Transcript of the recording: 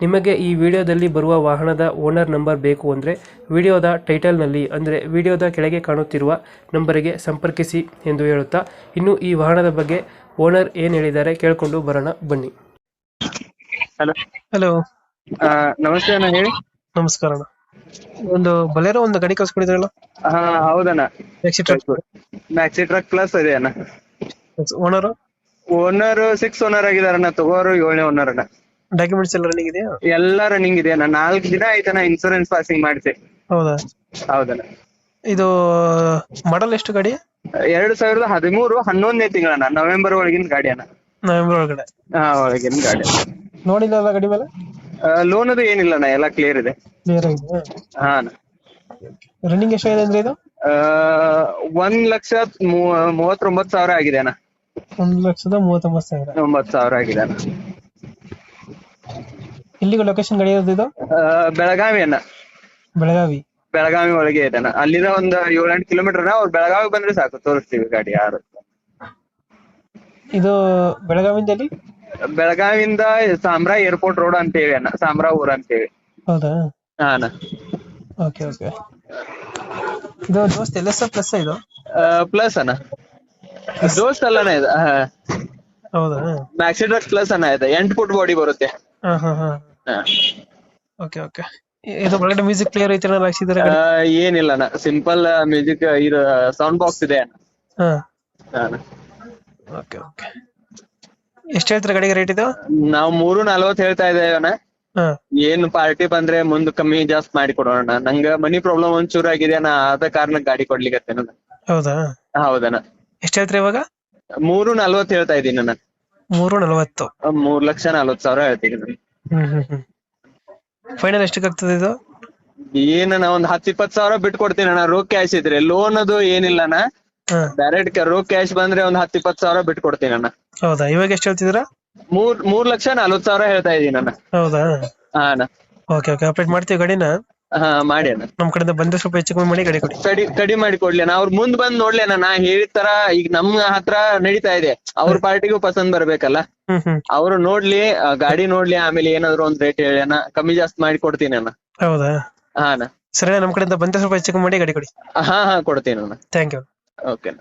ನಿಮಗೆ ಈ ವಿಡಿಯೋದಲ್ಲಿ ಬರುವ ವಾಹನದ ಓನರ್ ನಂಬರ್ ಬೇಕು ಅಂದರೆ ವಿಡಿಯೋದ ಟೈಟಲ್ನಲ್ಲಿ ಅಂದರೆ ವಿಡಿಯೋದ ಕೆಳಗೆ ಕಾಣುತ್ತಿರುವ ನಂಬರಿಗೆ ಸಂಪರ್ಕಿಸಿ ಎಂದು ಹೇಳುತ್ತಾ ಇನ್ನು ಈ ವಾಹನದ ಬಗ್ಗೆ ಓನರ್ ಏನು ಹೇಳಿದ್ದಾರೆ ಕೇಳಿಕೊಂಡು ಬರೋಣ ಬನ್ನಿ. ಹಲೋ. ಹಲೋ. ನಮಸ್ತೆ ಅಣ್ಣ ಹೇಳಿ. ನಮಸ್ಕಾರ ಅಣ್ಣ. ಒಂದು ಬಲೇರೋ ಒಂದು ಗಾಡಿ ಕಳ್ಸ್ಕೊಂಡಿದ್ರಲ್ಲ? ಹಾ ಹೌದಣ್ಣ. ಮ್ಯಾಕ್ಸಿ ಟ್ರಕ್ ಪ್ಲಸ್ ಇದೆ ಅಣ್ಣ. ಓನರ್ ಓನರ್ ಸಿಕ್ಸ್ ಓನರ್ ಆಗಿದಾರಣ್ಣ ತಗೋರು ಏಳನೇ ಓನರ್ ಅಣ್ಣ. ಡಾಕ್ಯುಮೆಂಟ್ಸ್ ಎಲ್ಲ ರನ್ನಿಂಗ್ ಇದೆಯಾ? ಎಲ್ಲ ರನ್ನಿಂಗ್ ಇದೆ. ನಾನು ನಾಲ್ಕು ದಿನ ಆಯ್ತಣ್ಣ ಇನ್ಸೂರೆನ್ಸ್ ಪಾಸಿಂಗ್ ಮಾಡಿಸಿ ಹೌದಾ? ಹೌದಣ್ಣ. ಇದು ಮಾಡಲ್ ಎಷ್ಟು ಗಾಡಿ? ಎರಡು ಸಾವಿರದ ಹದಿಮೂರು ಹನ್ನೊಂದನೇ ತಿಂಗಳಣ್ಣ. ನವೆಂಬರ್ ಒಳಗಿನ ಗಾಡಿ ಅಣ್ಣ. ನವೆಂಬರ್ ಒಳಗಡೆ. ಹಾ ಒಳಗಿನ ಗಾಡಿ. ನೋಡಿಲ್ಲ ಗಾಡಿ ಮೇಲೆ? ಲೋನ್ ಅದು ಏನಿಲ್ಲ ಅಣ್ಣ. ಎಲ್ಲ ಕ್ಲಿಯರ್ ಇದೆ. ಕ್ಲಿಯರ್ ಆಗಿದೆ. ಹಾ ಅಣ್ಣ. ರನ್ನಿಂಗ್ ಎಷ್ಟಾಗಿದೆ ಅಂದ್ರೆ ಇದು? ಆ, ಒಂದ್ ಲಕ್ಷ ಮೂ- ಮೂವತ್ತೊಂಬತ್ತು ಸಾವಿರ ಆಗಿದೆ ಅಣ್ಣ. ಒಂದು ಲಕ್ಷದ ಮೂವತ್ತೊಂಬತ್ತು ಸಾವಿರ. ಒಂಬತ್ತು ಸಾವಿರ ಆಗಿದೆ ಅಣ್ಣ. ಇಲ್ಲಿಗೆ ಲೊಕೇಶನ್ ಗಾಡಿ ಇರೋದು ಇದು? ಬೆಳಗಾವಿ ಅಣ್ಣ. ಬೆಳಗಾವಿ. ಬೆಳಗಾವಿ ಒಳಗೆ ಇದೆ ಅಣ್ಣ. ಅಲ್ಲಿಂದ ಒಂದ್ ಏಳೆಂಟು ಕಿಲೋಮೀಟರ್ ಅವ್ರು ಬೆಳಗಾವಿ ಬಂದ್ರೆ ಸಾಕು. ತೋರಿಸ್ತೀವಿ ಗಾಡಿ ಯಾರು. ಇದು ಬೆಳಗಾವಿಂದ ಎಲ್ಲಿ? ಬೆಳಗಾವಿಯಿಂದ ಸಾಮ್ರಾ ಏರ್ಪೋರ್ಟ್ ರೋಡ್ ಅಂತೇಳಿ ಅಣ್ಣ. ಸಾಮ್ರಾ ಊರ್ ಅಂತೇಳಿ. ಹೌದಾ? ಹಾ ಅಣ್ಣ. Okay okay. ಇದು ದೋಸ್ತ್ ಎಲ್ ಎಸ್ ಪ್ಲಸ್ ಇದು? ಪ್ಲಸ್ ಅಣ್ಣ. ದೋಸ್ತ್ ಅಲ್ಲಣ್ಣ ಇದು. ಹೌದಾ? ಮ್ಯಾಕ್ಸಿ ಟ್ರಕ್ ಪ್ಲಸ್ ಅಣ್ಣ ಇದೆ. ಎಂಟು ಫುಟ್ ಬಾಡಿ ಬರುತ್ತೆ. ಹಾ ಹಾ ಹಾ. ಓಕೆ ಓಕೆ ಇದು ಒಳಗಡೆ ಮ್ಯೂಸಿಕ್ ಪ್ಲೇಯರ್ ಐತೆ ಹಾಕ್ಸಿದಾರೆ ಏನಿಲ್ಲ ಅಣ್ಣ. ಸಿಂಪಲ್ ಮ್ಯೂಸಿಕ್ ಇದು ಸೌಂಡ್ ಬಾಕ್ಸ್ ಇದೆ ಅಣ್ಣ. ಓಕೆ ಓಕೆ ಎಷ್ಟು ಹೇಳ್ತಾರೆ ಗಾಡಿಗೆ ರೇಟ್ ಇದು? ನಾವು ಮೂರು ನಲ್ವತ್ತು ಹೇಳ್ತಾ ಇದ್ದೇವೆ ಅಣ್ಣ. ಏನು ಪಾರ್ಟಿ ಬಂದ್ರೆ ಮುಂದ್ ಕಮ್ಮಿ ಜಾಸ್ತಿ ಮಾಡಿ ಕೊಡೋಣ ನಂಗ ಮನಿ ಪ್ರಾಬ್ಲಮ್ ಒಂಚೂರು ಆಗಿದೆ ಅಣ್ಣ. ಆದ ಕಾರಣ ಗಾಡಿ ಕೊಡ್ಲಿಕ್ಕೆ ಹೌದಾ? ಹೌದಣ್ಣ. ಎಷ್ಟು ಹೇಳ್ತಾರೆ ಇವಾಗ? ಮೂರು ನಲ್ವತ್ತು ಹೇಳ್ತಾ ಇದ್ದೀನಿ ನಾನು ಮೂರು ನಲವತ್ತು. ಮೂರ್ ಲಕ್ಷ ನಲ್ವತ್ತು ಸಾವಿರ ಹೇಳ್ತೀನಿ ಹ್ಮ್. ಹ್ಮ್ ಹ್ಮ್ ಫೈನಲ್ ಎಷ್ಟಕ್ಕೆ ಆಗ್ತದೆ ಇದು? ಏನಣ್ಣ ಒಂದ್ ಹತ್ತ್ ಇಪ್ಪತ್ ಸಾವಿರ ಬಿಟ್ಟು ಕೊಡ್ತೀನಿ ಅಣ್ಣ ರೋ ಕ್ಯಾಶ್ ಇದ್ರೆ. ಲೋನ್ ಅದು ಏನಿಲ್ಲ ಅಣ್ಣ. ಹಾ. ಡೈರೆಕ್ಟ್ ರೋ ಕ್ಯಾಶ್ ಬಂದ್ರೆ ಒಂದ್ ಹತ್ತ್ ಇಪ್ಪತ್ ಸಾವಿರ ಬಿಟ್ಟು ಕೊಡ್ತೀನಿ ಅಣ್ಣ. ಹೌದಾ? ಇವಾಗ ಎಷ್ಟು ಹೇಳ್ತಿದ್ರ ಮೂರ್ ಮೂರ್ ಲಕ್ಷ ನಲ್ವತ್ತು ಸಾವಿರ ಹೇಳ್ತಾ ಇದೀನಿ ಅಣ್ಣ. ಹೌದಾ? ಹಾ ಅಣ್ಣ. ಓಕೆ ಓಕೆ ಅಪ್ಡೇಟ್ ಮಾಡ್ತೀವಿ ಗಾಡಿನ. ಹಾ ಮಾಡಿ ಅಣ್ಣ. ನಮ್ ಕಡೆಯಿಂದ ಬಂದ್ರೆ ಸ್ವಲ್ಪ ಹೆಚ್ಚು ಕಮ್ಮಿ ಮಾಡಿ ಗಾಡಿ ಕೊಡಿ. ಕಡಿ ಕಡಿ ಮಾಡಿ ಕೊಡ್ಲಿ ಅಣ್ಣ. ಅವ್ರ ಮುಂದ್ ಬಂದ್ ನೋಡ್ಲಿ ಅಣ್ಣ. ನಾ ಹೇಳಿದ ತರ ಈಗ ನಮ್ ಹತ್ರ ನಡೀತಾ ಇದೆ. ಅವ್ರ ಪಾರ್ಟಿಗೂ ಪಸಂದ್ ಬರ್ಬೇಕಲ್ಲ. ಹ್ಮ್ ಹ್ಮ್. ಅವ್ರು ನೋಡ್ಲಿ ಆ, ಗಾಡಿ ನೋಡ್ಲಿ ಆಮೇಲೆ ಏನಾದ್ರು ಒಂದ್ ರೇಟ್ ಹೇಳಿ ಅಣ್ಣ. ಕಮ್ಮಿ ಜಾಸ್ತಿ ಮಾಡಿ ಕೊಡ್ತೀನಿ ಅಣ್ಣ. ಹೌದಾ? ಹಾ ಅಣ್ಣ. ಸರಿ ನಮ್ ಕಡೆಯಿಂದ ಬಂದ್ರೆ ಸ್ವಲ್ಪ ಹೆಚ್ಚು ಕಮ್ಮಿ ಮಾಡಿ ಗಾಡಿ ಕೊಡಿ. ಹಾ ಹಾ ಕೊಡ್ತೀನಿ ಅಣ್ಣ. Thank you okay